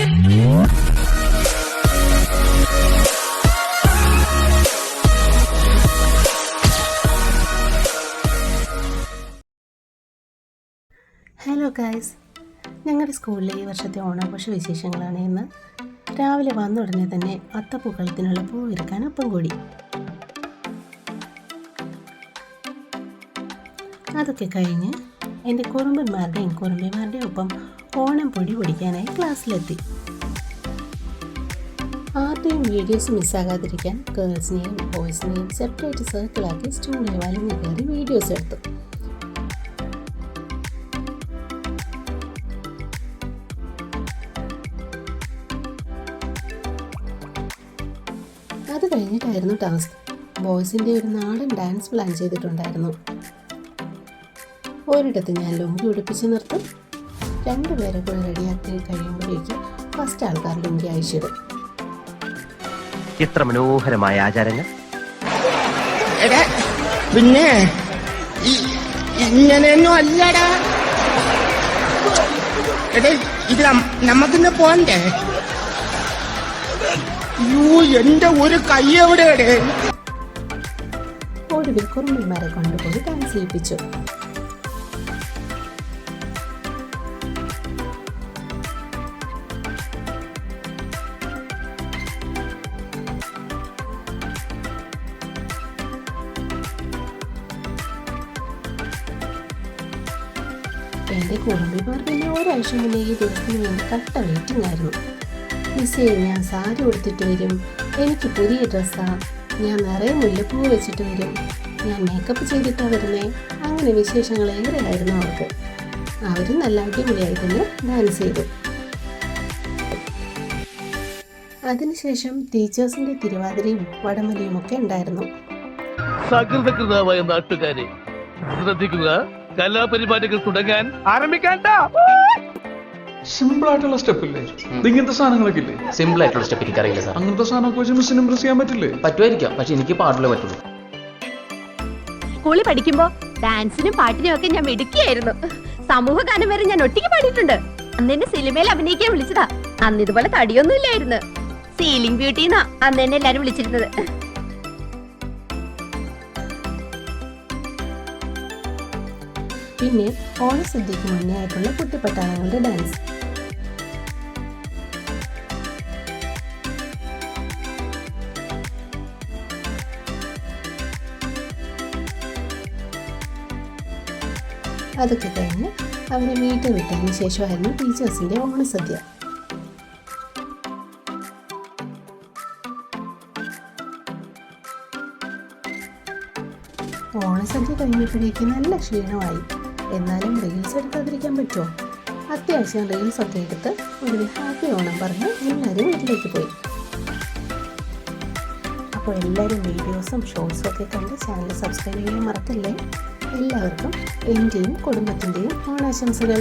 Hello guys ഞങ്ങളുടെ സ്കൂളിലെ ഈ വർഷത്തെ ഓണാഘോഷ വിശേഷങ്ങളാണ് ഇന്ന്. രാവിലെ വന്ന ഉടനെ തന്നെ അത്തപ്പൂക്കളത്തിനുള്ള പൂ ഒരുക്കാൻ ഒപ്പം കൂടി. അതൊക്കെ കഴിഞ്ഞ് എന്റെ കുറുമ്പന്മാരുടെയും കുറുമ്പിമാരുടെയും ഒപ്പം ഓണം പൊടി പൊടിക്കാനായി ക്ലാസ്സിലെത്തി. ആരുടെയും വീഡിയോസ് മിസ്സാകാതിരിക്കാൻ ഗേൾസിനെയും ബോയ്സിനെയും സെപ്പറേറ്റ് സർക്കിളാക്കി സ്റ്റൂഡിയോ വലിഞ്ഞു കയറി വീഡിയോസ് എടുത്തു. അത് കഴിഞ്ഞിട്ടായിരുന്നു ടാസ്ക്. ബോയ്സിന്റെ ഒരു നാടൻ ഡാൻസ് പ്ലാൻ ചെയ്തിട്ടുണ്ടായിരുന്നു. ഒരിടത്ത് ഞാൻ ലുങ്കി ഉടുപ്പിച്ച് നിർത്തും രണ്ടുപേരെ കൂടെ റെഡിയാക്കി കഴിയുമ്പോഴേക്ക് ഫസ്റ്റ് ആൾക്കാർ ലിങ്ക് അയച്ചിടും എത്ര മനോഹരമായ ആചാരങ്ങൾ? എടാ പിന്നെ ഇങ്ങനെയൊന്നും അല്ലടാ. എടേ ഇത് നമ്മക്കിന്നെ നമുക്കിന്ന് പോണ്ടേ? യൂ എന്റെ ഒരു കൈ എവിടെ ഒടുവിൽ കുറുമ്പിമാരെ കൊണ്ടുപോയി ഡാൻസ് ചെയ്യിപ്പിച്ചു എന്റെ കുടുംബി പറഞ്ഞ ഒരാഴ്ച മുന്നേ ഈ ദിവസത്തിന് വേണ്ടി കട്ട വെയിറ്റിംഗ് ആയിരുന്നു മിസ്സേ ഞാൻ സാരി കൊടുത്തിട്ട് വരും. എനിക്ക് പുതിയ ഡ്രസ്സാ. ഞാൻ നിറയെ മുല്ലപ്പൂ വെച്ചിട്ട് വരും. ഞാൻ മേക്കപ്പ് ചെയ്തിട്ടാണ് വരുന്നേ. അങ്ങനെ വിശേഷങ്ങൾ ഏറെയായിരുന്നു അവർക്ക് അവരും നല്ല അടിപൊളിയായി തന്നെ ഡാൻസ് ചെയ്തു. അതിനുശേഷം ടീച്ചേഴ്സിന്റെ തിരുവാതിരയും വടമലയും ഒക്കെ ഉണ്ടായിരുന്നു. നാട്ടുകാരെ ശ്രദ്ധിക്കുക. കലാപരിപാടികൾ തുടങ്ങാൻ ആരംഭിക്കാട്ട സിമ്പിൾ ആയിട്ടുള്ള സ്റ്റെപ്പ് ഇല്ലേ ഇങ്ങനത്തെ സാധനങ്ങളൊക്കെ ഇല്ലേ? സിമ്പിൾ ആയിട്ടുള്ള സ്റ്റെപ്പ് എനിക്കറിയില്ല സാർ അങ്ങനത്തെ സാധനമൊക്കെ വെച്ച് മിസ്സിന് ഇമ്പ്രസ് ചെയ്യാൻ പറ്റില്ലേ? പറ്റുമായിരിക്കാം പക്ഷെ എനിക്ക് പാടില്ലേ പറ്റുള്ളൂ. സ്കൂളിൽ പഠിക്കുമ്പോ ഡാൻസിനും പാട്ടിനും ഒക്കെ ഞാൻ മിടുക്കിയായിരുന്നു. സമൂഹ ഗാനം വരെ ഞാൻ ഒറ്റയ്ക്ക് പാടിയിട്ടുണ്ട്. അന്ന് എന്നെ സിനിമയിൽ അഭിനയിക്കാൻ വിളിച്ചതാ. അന്ന് ഇതുപോലെ തടിയൊന്നും ഇല്ലായിരുന്നു. സീലിംഗ് ബ്യൂട്ടിന്നാ അന്ന് എന്നെ എല്ലാരും വിളിച്ചിരുന്നത്. പിന്നെ ഓണസദ്യക്ക് മുന്നേ ആയിട്ടുള്ള കുട്ടിപ്പട്ടാളങ്ങളുടെ ഡാൻസ് അതൊക്കെ കഴിഞ്ഞ് അവരെ വീട്ടിൽ വിട്ടതിന് ശേഷമായിരുന്നു ടീച്ചേഴ്സിന്റെ ഓണസദ്യ ഓണസദ്യ കഴിഞ്ഞപ്പോഴേക്ക് നല്ല ക്ഷീണമായി. എന്നാലും റീൽസ് എടുക്കാതിരിക്കാൻ പറ്റുമോ? അത്യാവശ്യം റീൽസ് ഒക്കെ എടുത്ത് ഒരു ഹാപ്പി ഓണം പറഞ്ഞ് എല്ലാവരും വീട്ടിലേക്ക് പോയി. അപ്പോൾ എല്ലാവരും വീഡിയോസും ഷോർട്സും ഒക്കെ കണ്ട് ചാനൽ സബ്സ്ക്രൈബ് ചെയ്യാൻ മറക്കല്ലേ? എല്ലാവർക്കും എന്റെയും കുടുംബത്തിന്റെയും ഓണാശംസകൾ.